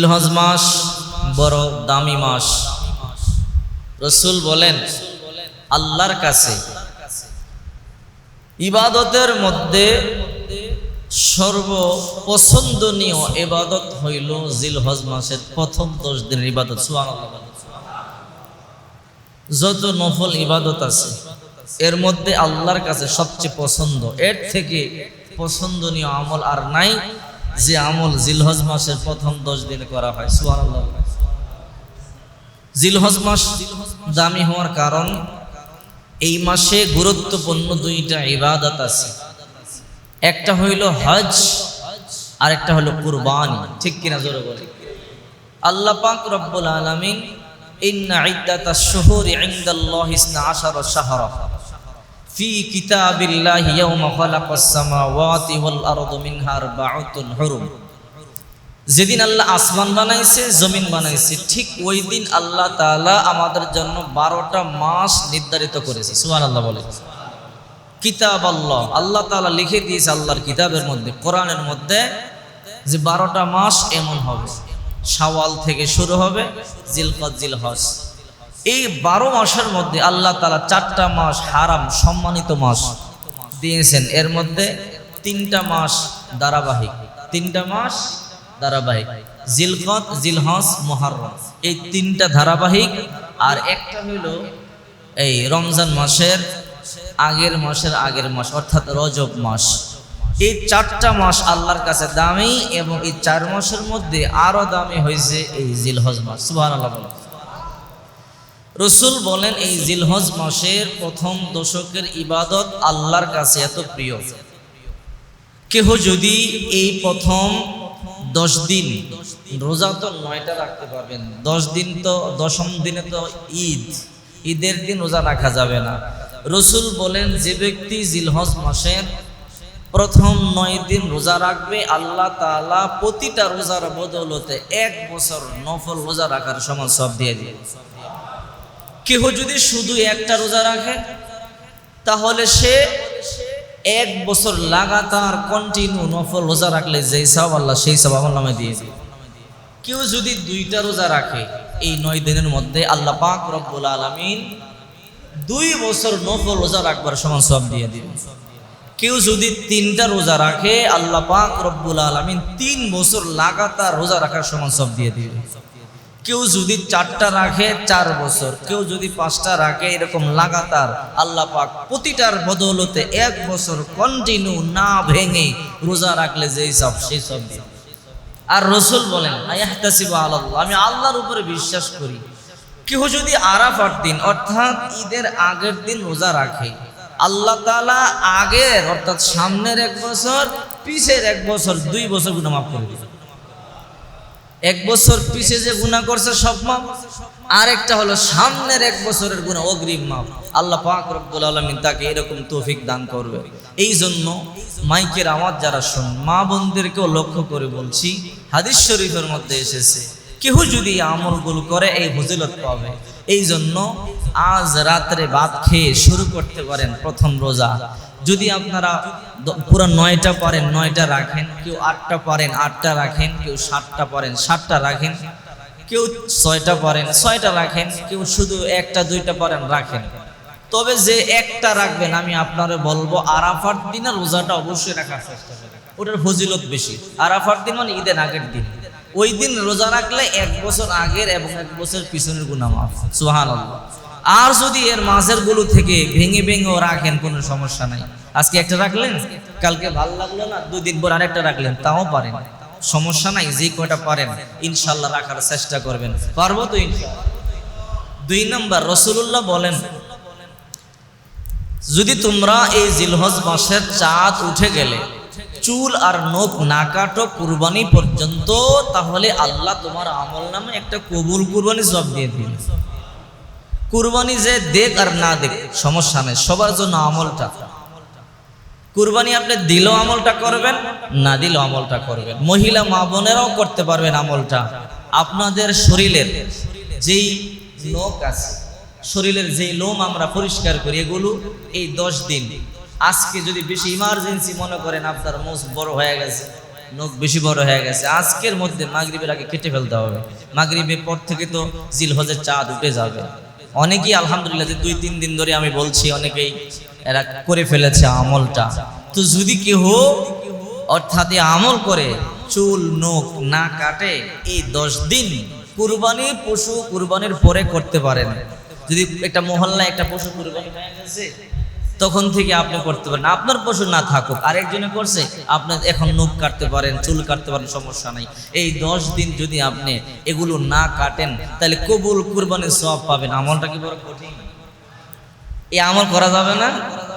জিলহজ মাস বড় দামি মাস। রসুল বলেন, আল্লাহর কাছে ইবাদতের মধ্যে সর্ব পছন্দনীয় ইবাদত হইল জিলহজ মাসের প্রথম দশ দিনের ইবাদত। যত নফল ইবাদত আছে, এর মধ্যে আল্লাহর কাছে সবচেয়ে পছন্দ। এর থেকে পছন্দনীয় আমল আর নাই যে আমল জিলহজ মাসের প্রথম দশ দিন করা হয়, সুবহানাল্লাহ। জিলহজ মাস দামি হওয়ার কারণ, এই মাসে গুরুত্বপূর্ণ দুইটা ইবাদত আছে। একটা হইল হজ আর একটা হলো কুরবানি। ঠিক কিনা জোরে বলে আল্লাহ পাক রব্বুল আলামিন, ইন্না ইদ্দাতাশ শুহুরি ইনদাল্লাহি ইসনা আশারা শাহরা। ফি কিতাবিল্লাহি ইয়াওমা খালাকাস সামাওয়াতি ওয়াল আরদু মিনহা আরবাউতুন হুরুম। যেদিন আল্লাহ আসমান বানাইছে, জমিন বানাইছে, ঠিক ওই দিন আল্লাহ তাআলা আমাদের জন্য বারোটা মাস নির্ধারিত করেছে। সুবহানাল্লাহ বলে। কিতাব আল্লাহ আল্লাহ তাআলা লিখে দিয়েছে আল্লাহর কিতাবের মধ্যে, কোরআনের মধ্যে যে বারোটা মাস এমন হবে। শাওয়াল থেকে শুরু হবে, জিলকত, জিলহজ। এই বারো মাসের মধ্যে আল্লাহ তালা চারটা মাস হারাম, সম্মানিত মাস দিয়েছেন। এর মধ্যে তিনটা মাস ধারাবাহিক, তিনটা মাস ধারাবাহিক। জিলকত, জিলহজ মহারম এই তিনটা ধারাবাহিক আর একটা হইল এই রমজান মাসের আগের মাসের আগের মাস, অর্থাৎ রজব মাস। এই চারটা মাস আল্লাহর কাছে দামি এবং এই চার মাসের মধ্যে আরও দামি হয়েছে এই জিলহজ মাস। সুবাহ আল্লাহ রসুল বলেন, এই জিলহজ মাসের প্রথম দশকের ইবাদত আল্লাহর কাছে এত প্রিয়। কেহ যদি এই প্রথম দশ দিন রোজা তো নয়টা রাখতে পারবেন, দশ দিন তো, দশম দিনে তো ঈদ, ঈদের দিন রোজা রাখা যাবে না। রসুল বলেন, যে ব্যক্তি জিলহজ মাসের প্রথম নয় দিন রোজা রাখবে, আল্লাহ তাআলা প্রতিটা রোজার বদৌলতে এক বছর নফল রোজা রাখার সমান সব দিয়ে দিয়ে কেহ যদি শুধু একটা রোজা রাখে, তাহলে সে এক বছর লাগাতার কন্টিনিউ নফল রোজা রাখলে যেই সব আল্লাহ সেই সব আমার নামে দিয়ে কেউ যদি দুইটা রোজা রাখে, এই নয় দিনের মধ্যে আল্লাহ পাক রব্বুল আলমিন দুই বছর নফল রোজা রাখবার সমান সব দিয়ে দিবে। কেউ যদি তিনটা রোজা রাখে, আল্লাহ পাক রব্বুল আলমিন তিন বছর লাগাতার রোজা রাখার সমান সব দিয়ে দিবে। কেউ যদি চারটা রাখে, চার বছর। কেউ যদি পাঁচটা রাখে, এরকম লাগাতার আল্লাহ পাক প্রতিটার বদৌলতে এক বছর কন্টিনিউ না ভেঙে রোজা রাখলে যেই সব, সেই সব আর রসুল বলেন আল্লাহ আমি আল্লাহর উপরে বিশ্বাস করি। কেউ যদি আরাফার দিন, অর্থাৎ ঈদের আগের দিন রোজা রাখে, আল্লাহ তালা আগের, অর্থাৎ সামনের এক বছর, পিছের এক বছর, দুই বছর গুণা মাফ করে দিবে এক বছর পিছে যে গুণা করছে সব মাপ আরেকটা হলো সামনের এক বছরের গুণা অগ্রিম মাপ আল্লাহ পাক রব্বুল আলমিন তাকে এরকম তৌফিক দান করবে। এই জন্য মাইকের আওয়াজ যারা শোন, মা বোনদেরকেও লক্ষ্য করে বলছি, হাদিস শরীফের মধ্যে এসেছে কেউ যদি আমলগুলো করে এই ফজিলত পাবে। এই জন্য আজ রাত্রে ভাত খেয়ে শুরু করতে পারেন প্রথম রোজা। যদি আপনারা পুরো নয়টা পারেন নয়টা রাখেন, কেউ আটটা পারেন আটটা রাখেন, কেউ সাতটা পারেন সাতটা রাখেন, কেউ ছয়টা পারেন ছয়টা রাখেন, কেউ শুধু একটা, দুইটা পারেন রাখেন। তবে যে একটা রাখবেন, আমি আপনারা বলব, আরাফার দিনে রোজাটা অবশ্যই রাখার চেষ্টা করবেন। ওটার ফজিলত বেশি। আরাফার দিন মানে ঈদের আগের দিন। ওই দিন রোজা রাখলে এক বছর আগের এবং এক বছর পিছনের গুণা মাফ। সুহান আর যদি এর মাঝেরগুলো থেকে ভেঙে ভেঙেও রাখেন, কোনো সমস্যা নাই। আজকে একটা রাখলেন? কালকে ভালো লাগল না? দুই দিন পর আরেকটা রাখলেন, তাও পারেন। সমস্যা নাই, যে কয়টা পারেন, ইনশাল্লাহ রাখার চেষ্টা করবেন। পারব তো দুই নম্বর রসুল্লাহ বলেন, যদি তোমরা এই জিলহজ মাসের চাঁদ উঠে গেলে, চুল আর নখ না কাটো কুরবানি পর্যন্ত, তাহলে আল্লাহ তোমার আমল নামে একটা কবুল কুরবানি জব দিয়ে দিবে কুরবানি যে দেখ আর না দেখ, সমস্যা নেই, সবার জন্য আমলটা। কুরবানি আপনি দিলেও আমলটা করবেন, না দিলেও আমলটা করবেন। মহিলা মা বোনেরাও করতে পারবেন আমলটা। আপনাদের শরীরের যেই নখ আছে, শরীরের যেই লোম আমরা পরিষ্কার করি, এগুলো এই দশ দিন। আজকে যদি বেশি ইমার্জেন্সি মনে করেন, আপনার মোষ বড় হয়ে গেছে, নখ বেশি বড় হয়ে গেছে। আজকের মধ্যে মাগরিবের আগে কেটে ফেলতে হবে। মাগরিবের পর থেকে তো জিল হজের চাঁদ উঠে যাবে। অনেকেই আলহামদুলিল্লাহ যে দুই, তিন দিন ধরে আমি বলছি, অনেকেই এরা করে ফেলেছে আমলটা। তো যদি কেহ অর্থাৎ আমল করে, চুল, নখ না কাটে, এই দশ দিন কুরবানি পশু কুরবানির পরে করতে পারেন। যদি একটা মহল্লায় একটা পশু কুরবানি হয়ে গেছে তখন থেকে আপনি করতে পারেন। আপনার পশু না থাকুক, আরেকজনে করছে আপনার এখন নখ কাটতে পারেন, চুল কাটতে পারেন, সমস্যা নাই। এই দশ দিন যদি আপনি এগুলো না কাটেন, তাহলে কবুল কুরবানির সব পাবেন। আমলটা কি বড় কঠিন? এই আমল করা যাবে না?